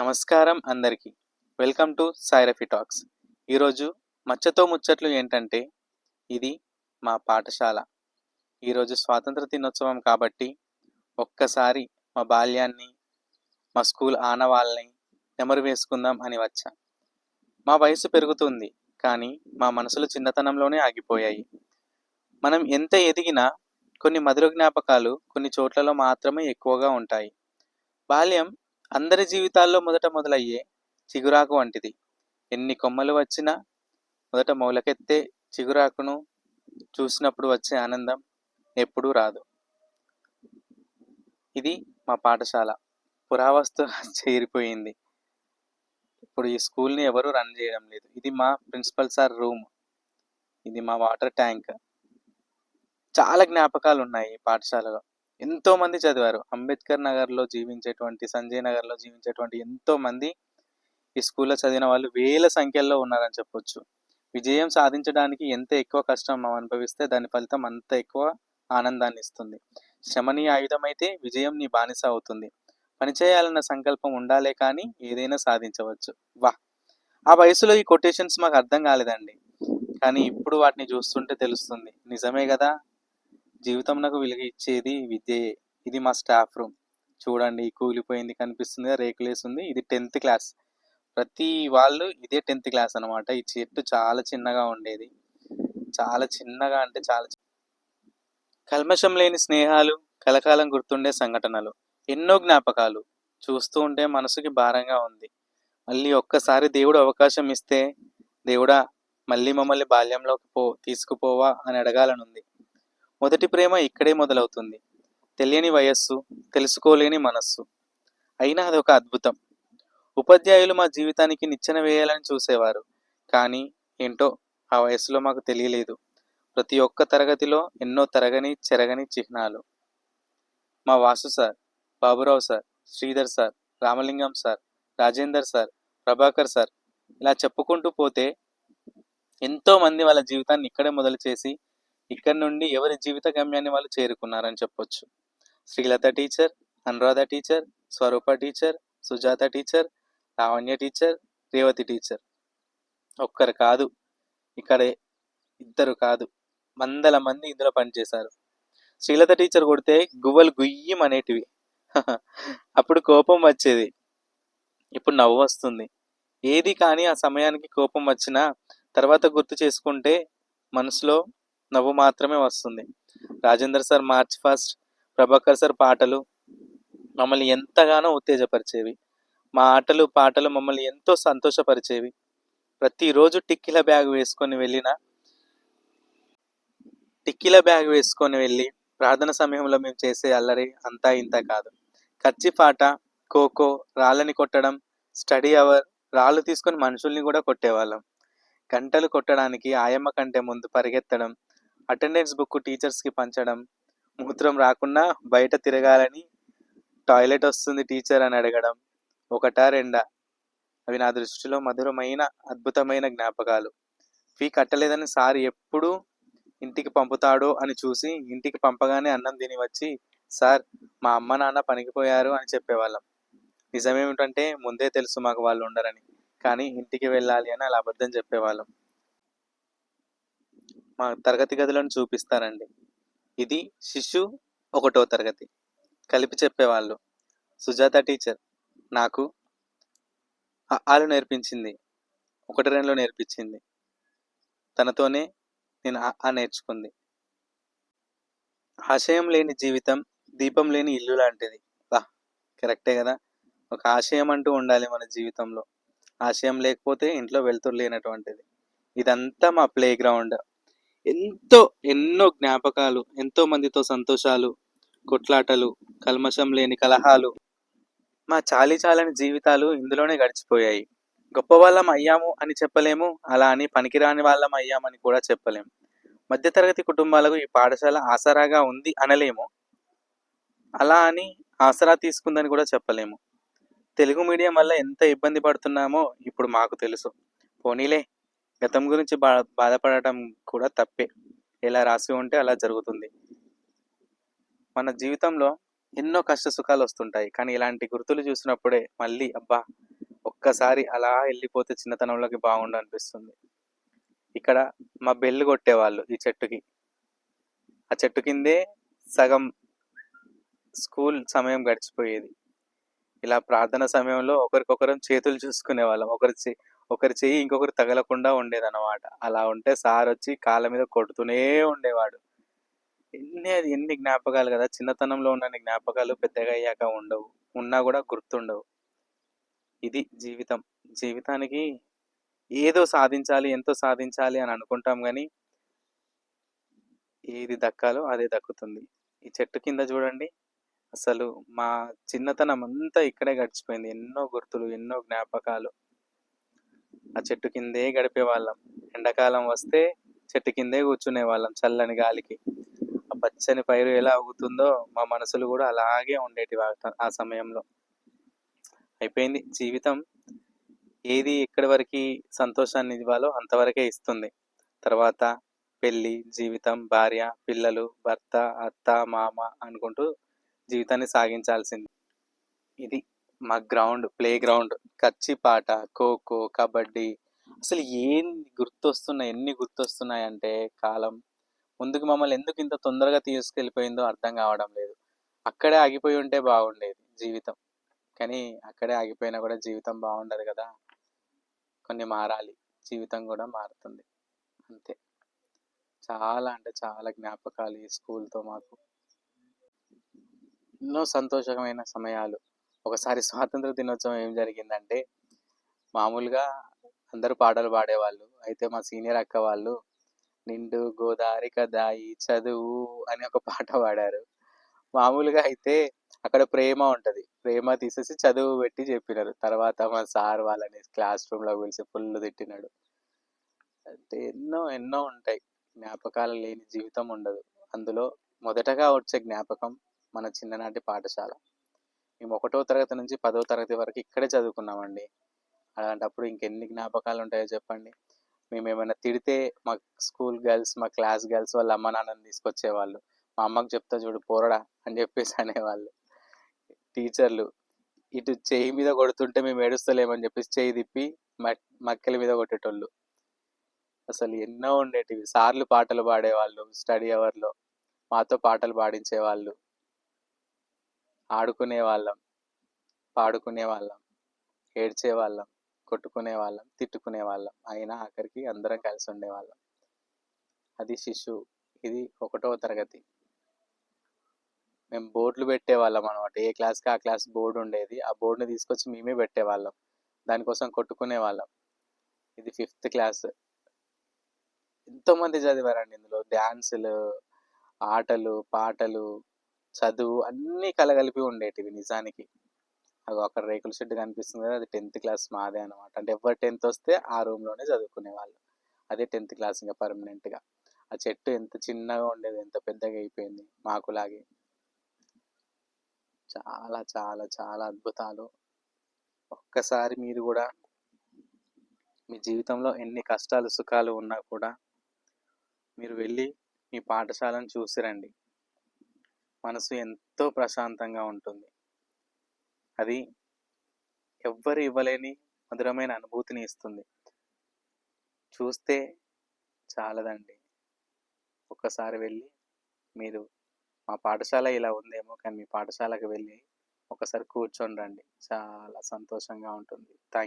నమస్కారం అందరికీ. Welcome to Sairafi talks. ఈరోజు మచ్చతో ముచ్చట్లు ఏంటంటే ఇది మా పాఠశాల. ఈరోజు స్వాతంత్ర దినోత్సవం కాబట్టి ఒక్కసారి మా బాల్యాన్ని మా స్కూల్ ఆనవాళ్ళని నెమరు వేసుకుందాం అని వచ్చా. మా వయసు పెరుగుతుంది కానీ మా మనసులు చిన్నతనంలోనే ఆగిపోయాయి. మనం ఎంత ఎదిగినా కొన్ని మధుర జ్ఞాపకాలు కొన్ని చోట్లలో మాత్రమే ఎక్కువగా ఉంటాయి. బాల్యం అందరి జీవితాల్లో మొదట మొదలయ్యే చిగురాకు వంటిది. ఎన్ని కొమ్మలు వచ్చినా మొదట మొలకెత్తే చిగురాకును చూసినప్పుడు వచ్చే ఆనందం ఎప్పుడూ రాదు. ఇది మా పాఠశాల. పురావస్తు చేరిపోయింది. ఇప్పుడు ఈ స్కూల్ని ఎవరు రన్ చేయడం లేదు. ఇది మా ప్రిన్సిపల్ సార్ రూమ్. ఇది మా వాటర్ ట్యాంక్. చాలా జ్ఞాపకాలు ఉన్నాయి ఈ పాఠశాలలో. ఎంతో మంది చదివారు. అంబేద్కర్ నగర్లో జీవించేటువంటి సంజయ్ నగర్లో జీవించేటువంటి ఎంతో మంది ఈ స్కూల్లో చదివిన వాళ్ళు వేల సంఖ్యలో ఉన్నారని చెప్పొచ్చు. విజయం సాధించడానికి ఎంత ఎక్కువ కష్టం మనం అనుభవిస్తే దాని ఫలితం అంత ఎక్కువ ఆనందాన్ని ఇస్తుంది. శ్రమ నీ ఆయుధం అయితే విజయం నీ బానిస అవుతుంది. పనిచేయాలన్న సంకల్పం ఉండాలే కానీ ఏదైనా సాధించవచ్చు. వా! ఆ వయసులో ఈ కొటేషన్స్ మాకు అర్థం కాలేదండి. కానీ ఇప్పుడు వాటిని చూస్తుంటే తెలుస్తుంది. నిజమే కదా? జీవితం నాకు వెలుగు ఇచ్చేది విద్యే ఇది మా స్టాఫ్ రూమ్. చూడండి కూలిపోయింది కనిపిస్తుంది రేకులేసింది ఇది టెన్త్ క్లాస్. ప్రతి వాళ్ళు ఇదే టెన్త్ క్లాస్ అనమాట ఈ చెట్టు చాలా చిన్నగా ఉండేది. చాలా చిన్నగా అంటే చాలా కల్మషం లేని స్నేహాలు కలకాలం గుర్తుండే సంఘటనలు ఎన్నో జ్ఞాపకాలు. చూస్తూ ఉంటే మనసుకి భారంగా ఉంది. మళ్ళీ ఒక్కసారి దేవుడు అవకాశం ఇస్తే దేవుడా మళ్ళీ మమ్మల్ని బాల్యంలోకి పో తీసుకుపోవా అని అడగాలనుంది. మొదటి ప్రేమ ఇక్కడే మొదలవుతుంది. తెలియని వయస్సు తెలుసుకోలేని మనస్సు. అయినా అదొక అద్భుతం. ఉపాధ్యాయులు మా జీవితానికి నిచ్చెన వేయాలని చూసేవారు. కానీ ఏంటో ఆ వయసులో మాకు తెలియలేదు. ప్రతి ఒక్క తరగతిలో ఎన్నో తరగని చెరగని చిహ్నాలు. మా Vasu sir Baburao sir Sridhar sir Ramalingam sir Rajender sir Prabhakar sir ఇలా చెప్పుకుంటూ పోతే ఎంతోమంది వాళ్ళ జీవితాన్ని ఇక్కడే మొదలు చేసి ఇక్కడ నుండి ఎవరి జీవిత గమ్యాన్ని వాళ్ళు చేరుకున్నారని చెప్పొచ్చు. Srilatha teacher Anuradha teacher Swaroopa teacher Sujatha teacher Lavanya teacher Revathi teacher. ఒక్కరు కాదు. ఇక్కడ ఇద్దరు కాదు. వందల మంది ఇందులో పనిచేశారు. శ్రీలత టీచర్ కొడితే గువ్వలు గుయ్యం అనేటివి. అప్పుడు కోపం వచ్చేది. ఇప్పుడు నవ్వు వస్తుంది. ఏది కానీ ఆ సమయానికి కోపం వచ్చినా తర్వాత గుర్తు చేసుకుంటే మనసులో నవ్వు మాత్రమే వస్తుంది. Rajender sir March first Prabhakar sir పాటలు మమ్మల్ని ఎంతగానో ఉత్తేజపరిచేవి. మా ఆటలు పాటలు మమ్మల్ని ఎంతో సంతోషపరిచేవి. ప్రతిరోజు టిక్కిల బ్యాగ్ వేసుకొని వెళ్ళిన టిక్కిల బ్యాగ్ వేసుకొని వెళ్ళి ప్రార్థన సమయంలో మేము చేసే అల్లరి అంతా ఇంత కాదు. కచ్చిపాట ఖోఖో రాళ్ళని కొట్టడం స్టడీ అవర్ రాళ్ళు తీసుకొని మనుషుల్ని కూడా కొట్టేవాళ్ళం. గంటలు కొట్టడానికి ఆయమ్మ కంటే ముందు పరిగెత్తడం అటెండెన్స్ బుక్ టీచర్స్కి పంచడం మూత్రం రాకుండా బయట తిరగాలని టాయిలెట్ వస్తుంది టీచర్ అని అడగడం ఒకటా రెండా? అవి నా దృష్టిలో మధురమైన అద్భుతమైన జ్ఞాపకాలు. ఫీ కట్టలేదని సార్ ఎప్పుడు ఇంటికి పంపుతాడో అని చూసి ఇంటికి పంపగానే అన్నం తిని వచ్చి సార్ మా అమ్మ నాన్న పనికిపోయారు అని చెప్పేవాళ్ళం. నిజమేమిటంటే ముందే తెలుసు మాకు వాళ్ళు ఉండరని కానీ ఇంటికి వెళ్ళాలి అని అలా అబద్ధం చెప్పేవాళ్ళం. మా తరగతి గదులను చూపిస్తారండి. ఇది శిశు ఒకటో తరగతి. కలిపి చెప్పేవాళ్ళు. సుజాత టీచర్ నాకు ఆలు నేర్పించింది. ఒకటి రెండులో నేర్పించింది. తనతోనే నేను ఆ ఆ నేర్చుకుంది. ఆశయం లేని జీవితం దీపం లేని ఇల్లు లాంటిది. వా కరెక్టే కదా? ఒక ఆశయం అంటూ ఉండాలి మన జీవితంలో. ఆశయం లేకపోతే ఇంట్లో వెళ్తురు లేనటువంటిది. ఇదంతా మా ప్లే గ్రౌండ్. ఎంతో ఎన్నో జ్ఞాపకాలు ఎంతో మందితో సంతోషాలు కొట్లాటలు కల్మషం లేని కలహాలు మా చాలి చాలని జీవితాలు ఇందులోనే గడిచిపోయాయి. గొప్ప వాళ్ళం అయ్యాము అని చెప్పలేము అలా అని పనికిరాని వాళ్ళం అయ్యామని కూడా చెప్పలేము మధ్యతరగతి కుటుంబాలకు ఈ పాఠశాల ఆసరాగా ఉంది అనలేము అలా అని ఆసరా తీసుకుందని కూడా చెప్పలేము. తెలుగు మీడియం వల్ల ఎంత ఇబ్బంది పడుతున్నామో ఇప్పుడు మాకు తెలుసు. పోనీలే గతం గురించి బా బాధపడటం కూడా తప్పే. ఎలా రాసి ఉంటే అలా జరుగుతుంది. మన జీవితంలో ఎన్నో కష్ట సుఖాలు వస్తుంటాయి. కానీ ఇలాంటి గుర్తులు చూసినప్పుడే మళ్ళీ అబ్బా ఒక్కసారి అలా వెళ్ళిపోతే చిన్నతనంలోకి బాగుండు అనిపిస్తుంది. ఇక్కడ మా బెల్లు కొట్టేవాళ్ళు ఈ చెట్టుకి. ఆ చెట్టు కిందే సగం స్కూల్ సమయం గడిచిపోయేది. ఇలా ప్రార్థన సమయంలో ఒకరికొకరం చేతులు చూసుకునే వాళ్ళం ఒకరి చే ఒకరి చెయ్యి ఇంకొకరు తగలకుండా ఉండేది అనమాట అలా ఉంటే సార్ వచ్చి కాళ్ళ మీద కొడుతూనే ఉండేవాడు. ఎన్ని ఎన్ని జ్ఞాపకాలు కదా చిన్నతనంలో ఉన్న జ్ఞాపకాలు పెద్దగా అయ్యాక ఉండవు. ఉన్నా కూడా గుర్తుండవు. ఇది జీవితం. జీవితానికి ఏదో సాధించాలి ఎంతో సాధించాలి అని అనుకుంటాం కానీ ఏది దక్కాలో అదే దక్కుతుంది. ఈ చెట్టు కింద చూడండి. అసలు మా చిన్నతనం అంతా ఇక్కడే గడిచిపోయింది. ఎన్నో గుర్తులు ఎన్నో జ్ఞాపకాలు. ఆ చెట్టు కిందే గడిపే వాళ్ళం ఎండాకాలం వస్తే చెట్టు కిందే కూర్చునే వాళ్ళం చల్లని గాలికి. ఆ పచ్చని పైరు ఎలా అవుతుందో మా మనసులు కూడా అలాగే ఉండేటి ఆ సమయంలో. అయిపోయింది. జీవితం ఏది ఎక్కడి వరకు సంతోషాన్ని ఇవ్వాలో అంతవరకే ఇస్తుంది. తర్వాత పెళ్ళి జీవితం భార్య పిల్లలు భర్త అత్త మామ అనుకుంటూ జీవితాన్ని సాగించాల్సింది. ఇది మా గ్రౌండ్ ప్లే గ్రౌండ్ కచ్చిపాట ఖోఖో కబడ్డీ అసలు ఏం గుర్తొస్తున్నాయి ఎన్ని గుర్తొస్తున్నాయి అంటే కాలం. ముందుకు మమ్మల్ని ఎందుకు ఇంత తొందరగా తీసుకెళ్ళిపోయిందో అర్థం కావడం లేదు. అక్కడే ఆగిపోయి ఉంటే బాగుండేది జీవితం. కానీ అక్కడే ఆగిపోయినా కూడా జీవితం బాగుండదు కదా. కొన్ని మారాలి. జీవితం కూడా మారుతుంది. అంతే. చాలా అంటే చాలా జ్ఞాపకాలు ఈ స్కూల్తో మాకు. ఎన్నో సంతోషకమైన సమయాలు. ఒకసారి స్వాతంత్ర దినోత్సవం ఏం జరిగిందంటే మామూలుగా అందరూ పాటలు పాడేవాళ్ళు. అయితే మా సీనియర్ అక్క వాళ్ళు నిండు గోదావరి కదాయి చదువు అని ఒక పాట పాడారు. మామూలుగా అయితే అక్కడ ప్రేమ ఉంటుంది. ప్రేమ తీసేసి చదువు పెట్టి చెప్పినారు. తర్వాత మా సార్ వాళ్ళని క్లాస్ రూమ్లో పిలిచి ఫుల్ తిట్టినాడు. అంటే ఎన్నో ఎన్నో ఉంటాయి. జ్ఞాపకాలు లేని జీవితం ఉండదు. అందులో మొదటగా వచ్చే జ్ఞాపకం మన చిన్ననాటి పాఠశాల. మేము ఒకటో తరగతి నుంచి పదో తరగతి వరకు ఇక్కడే చదువుకున్నామండి. అలాంటప్పుడు ఇంకెన్ని జ్ఞాపకాలు ఉంటాయో చెప్పండి. మేము ఏమైనా తిడితే మా స్కూల్ గర్ల్స్ మా క్లాస్ గర్ల్స్ వాళ్ళ అమ్మ నాన్నని తీసుకొచ్చేవాళ్ళు. మా అమ్మకి చెప్తా చూడు పోరడా అని చెప్పేసి అనేవాళ్ళు. టీచర్లు ఇటు చేయి మీద కొడుతుంటే మేము ఏడుస్తలేమని చెప్పేసి చేయి తిప్పి మక్కల మీద కొట్టేటోళ్ళు. అసలు ఎన్నో ఉండేటివి. సార్లు పాటలు పాడేవాళ్ళు స్టడీ అవర్లో. మాతో పాటలు పాడించేవాళ్ళు. ఆడుకునే వాళ్ళం పాడుకునే వాళ్ళం ఏడ్చే వాళ్ళం కొట్టుకునే వాళ్ళం తిట్టుకునే వాళ్ళం అయినా ఆఖరికి అందరం కలిసి ఉండేవాళ్ళం. అది శిశువు ఇది ఒకటవ తరగతి. మేము బోర్డులు పెట్టేవాళ్ళం అనమాట ఏ క్లాస్కి ఆ క్లాస్ బోర్డు ఉండేది ఆ బోర్డుని తీసుకొచ్చి మేమే పెట్టేవాళ్ళం. దానికోసం కొట్టుకునే వాళ్ళం ఇది ఫిఫ్త్ క్లాస్. ఎంతోమంది చదివారండి ఇందులో? డ్యాన్సులు ఆటలు పాటలు చదువు అన్నీ కలగలిపి ఉండేటివి నిజానికి. అది ఒక రేకుల షెడ్ కనిపిస్తుంది కదా అది టెన్త్ క్లాస్ మాదే అనమాట అంటే ఎవరు టెన్త్ వస్తే ఆ రూమ్లోనే చదువుకునే వాళ్ళు. అదే టెన్త్ క్లాస్ ఇంకా పర్మనెంట్గా. ఆ చెట్టు ఎంత చిన్నగా ఉండేది ఎంత పెద్దగా అయిపోయింది మాకులాగే. చాలా చాలా చాలా అద్భుతాలు. ఒక్కసారి మీరు కూడా మీ జీవితంలో ఎన్ని కష్టాలు సుఖాలు ఉన్నా కూడా మీరు వెళ్ళి మీ పాఠశాలను చూసిరండి మనసు ఎంతో ప్రశాంతంగా ఉంటుంది. అది ఎవ్వరు ఇవ్వలేని మధురమైన అనుభూతిని ఇస్తుంది. చూస్తే చాలదండి. ఒక్కసారి వెళ్ళి మీరు మా పాఠశాల ఇలా ఉందేమో కానీ మీ పాఠశాలకు వెళ్ళి ఒకసారి కూర్చొని రండి చాలా సంతోషంగా ఉంటుంది. థ్యాంక్